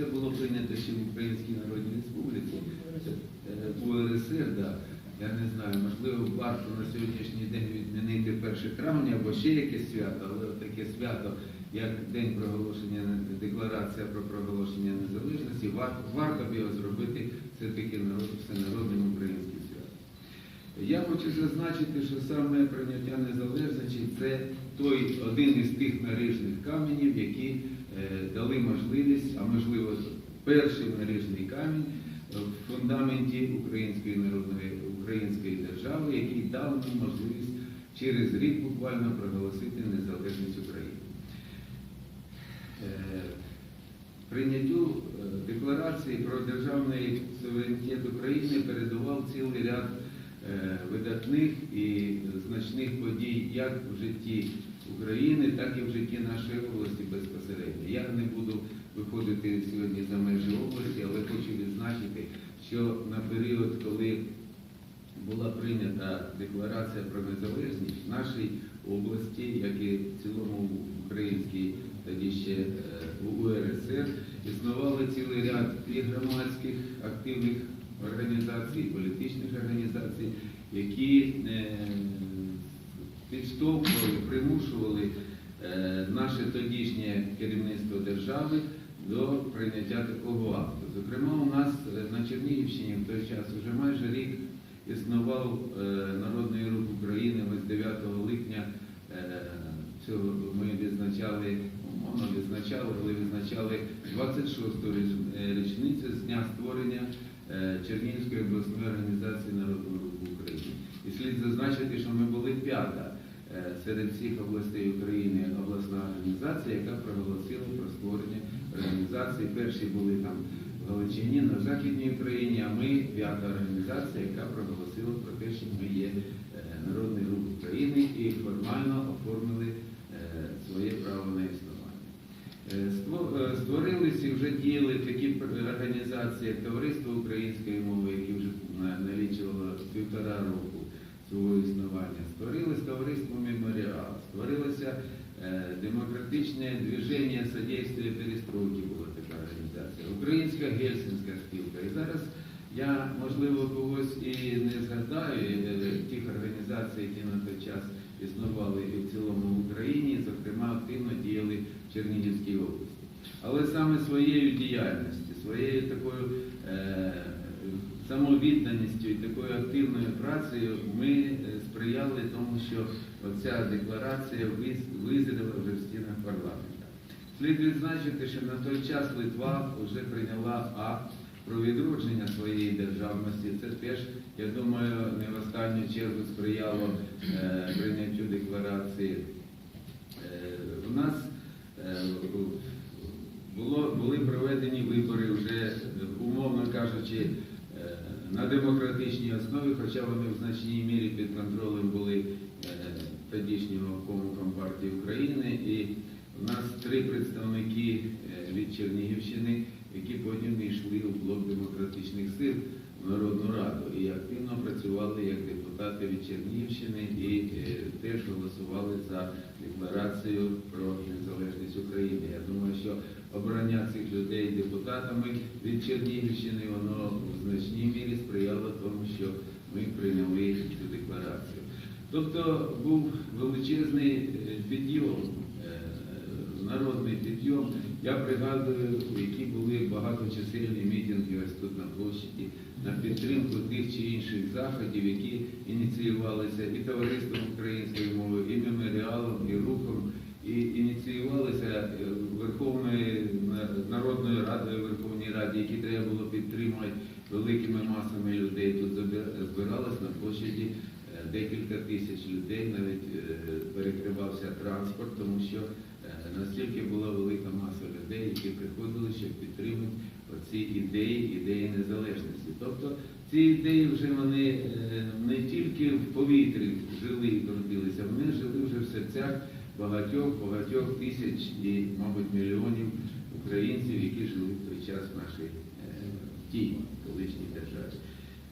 Це було прийнято ще в Українській Народній Республіці, е, УРСР, да. Я не знаю, можливо, варто на сьогоднішній день відмінити 1 травня або ще якесь свято, але таке свято, як День проголошення, декларація про проголошення незалежності, варто б його зробити хочу зазначити, що саме прийняття незалежності це той один із тих наріжних каменів, які е, дали можливість, а можливо, перший наріжний камінь в фундаменті Української народної української держави, який дав нам можливість через рік буквально проголосити незалежність України. Е, Прийняттю е, декларації про державний суверенітет України передував цілий ряд видатних і значних подій як в житті України, так і в житті нашої області безпосередньо. Я не буду виходити сьогодні за межі області, але хочу відзначити, що на період, коли була прийнята декларація про незалежність в нашій області, як і в цілому українській, тоді ще е, у УРСР, існували цілий ряд і громадських активних організацій, політичних організацій, які е, підштовхували, примушували е, наше тодішнє керівництво держави до прийняття такого акту. Зокрема, у нас е, на Чернігівщині в той час вже майже рік існував Народний рух України. З 9 липня цього ми відзначали, умовно відзначали, але відзначали 26-ту е, річницю з дня створення Чернігівської обласної організації Народного руху України. І слід зазначити, що ми були п'ята е, серед всіх областей України обласна організація, яка проголосила про створення організації. Перші були там в Галичині, на Західній Україні, а ми п'ята організація, яка проголосила про те, що ми є е, Народний рух України і формально оформили е, своє право на існування. Е, ство- е, Створилися і вже організації, як Товариство української мови, які вже на- налічувало півтора року свого існування. Створилось товариство Меморіал, створилося е, демократичне движення содействия перестройки, була така організація, Українська Гельсінська спілка. І зараз я, можливо, когось і не згадаю е, тих організацій, які на той час існували і в цілому в Україні, зокрема активно діяли в Чернігівській області. Але саме своєю діяльністю, своєю такою е, самовідданістю і такою активною працею ми е, сприяли тому, що оця декларація виз- визріла вже в стінах парламенту. Слід відзначити, що на той час Литва вже прийняла акт про відродження своєї державності. Це теж, я думаю, не в останню чергу сприяло е, прийняттю декларації. Е, у нас е, було, були проведені вибори вже, е, умовно кажучи, е, на демократичній основі, хоча вони в значній мірі під контролем були е, тодішнього кому Компартії України. І в нас три представники е, від Чернігівщини, які потім йшли у блок демократичних сил Народну Раду і активно працювали як депутати від Чернігівщини і е, теж голосували за декларацію про незалежність України. Я думаю, що обрання цих людей депутатами від Чернігівщини воно в значній мірі сприяло тому, що ми прийняли цю декларацію. Тобто був величезний е, підйом, народний підйом. Я пригадую, які були багаточисельні мітинги ось тут на площаді на підтримку тих чи інших заходів, які ініціювалися і товариством української мови, і меморіалом, і рухом, і ініціювалися е, Верховною Народною Радою Верховній Раді, які треба було підтримувати великими масами людей. Тут збиралось на площаді е, декілька тисяч людей, навіть е, перекривався транспорт, тому що настільки була велика маса людей, які приходили, щоб підтримати оці ідеї, ідеї незалежності. Тобто ці ідеї вже вони е, не тільки в повітрі жили і крутилися, вони жили вже в серцях багатьох, багатьох тисяч і, мабуть, мільйонів українців, які жили в той час в нашій е, тій колишній державі.